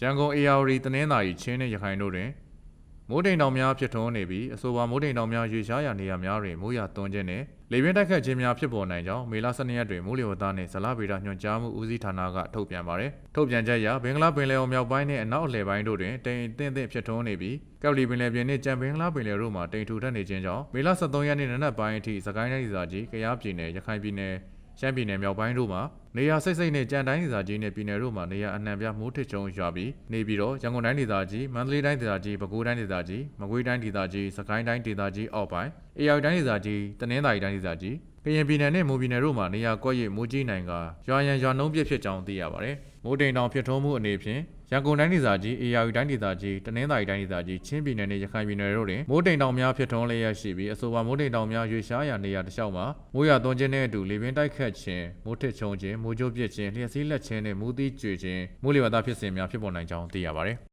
ရန်ကုန်အေယာဝတီတနင်္သာရီချင်းနဲ့ရခိုင်တို့တွင်မိုးတိမ်တောင်များဖြစ်ထွန်းနေပြီးအဆိုပါမိုးတိမ်တောင်များရွေရှားရာနေရာများတွင်မိုးရွာသွန်းခြင်းနှင့်လေပြင်းတိုက်ခတ်ခြင်းများဖြစ်ပေါ်နိုင်ကြောင်းမေလ12ရက်တွင်မိုးလေဝသနှင့်ဇလဗေဒညွှန်ကြားမှုဦးစီးဌာနကထုတ်ပြန်ပါသည်ထုတ်ပြန်ချက်အရဘင်္ဂလားပင်လယ်အော်မြောက်ပိုင်းနှင့်အနောက်အလယ်ပိုင်းတို့တွင်တိမ်အထင်းထင်းဖြစ်ထွန်းနေပြီးကပ်လီပင်လယ်ပြင်နှင့်ကြံဘင်္ဂလားပင်လယ်တို့မှတိမ်ထူထပ်နေခြင်းကြောင့်မေလ13ရက်နေ့နံနက်ပိုင်းအထိစကိုင်းတိုင်းဒေသကြီးကယားပြည်နယ်ရခိုင်ပြည်နယ် ရှမ်းပြည်နယ်မြောက်ပိုင်းတို့မှာနေရာစိတ်စိတ်နဲ့ကြံတိုင်းဒေသကြီးနဲ့ပြည်နယ်တို့မှာနေရာအနှံ့ပြမိုးထစ်ချုံရွာပြီးနေပြီးတော့ရန်ကုန်တိုင်းဒေသကြီးမန္တလေးတိုင်းဒေသကြီးပဲခူးတိုင်းဒေသကြီးမကွေးတိုင်းဒေသကြီးစကိုင်းတိုင်းဒေသကြီးအောက်ပိုင်းအေရဝတီတိုင်းဒေသကြီးတနင်္သာရီတိုင်းဒေသကြီးကရင်ပြည်နယ်နဲ့မွန်ပြည်နယ်တို့မှာနေရာကွက်ရိပ်မိုးကြီးနိုင်ကရွာရန်ရွာနှုံးပြည့်ဖြစ်ကြောင်းသိရပါတယ် မိုးတိမ်တောင်ဖြစ်ထွန်းမှုအနေဖြင့်ရန်ကုန်တိုင်းဒေသကြီးအေရဝတီတိုင်းဒေသကြီးတနင်္သာရီတိုင်းဒေသကြီးချင်းပြည်နယ်နဲ့ရခိုင်ပြည်နယ်တို့တွင်မိုးတိမ်တောင်များဖြစ်ထွန်းလျက်ရှိပြီးအဆိုပါမိုးတိမ်တောင်များရွေရှားရာနေရာတစ်လျှောက်မှာမိုးရွာသွန်းခြင်းနဲ့အတူလေပင်တိုက်ခတ်ခြင်းမိုးထစ်ချုံခြင်းမိုးကြိုးပစ်ခြင်းလျှက်စီးလက်ခြင်းနဲ့မူးသီးကျွေခြင်းမိုးလေဝသဖြစ်စဉ်များဖြစ်ပေါ်နိုင်ကြောင်းသိရပါတယ်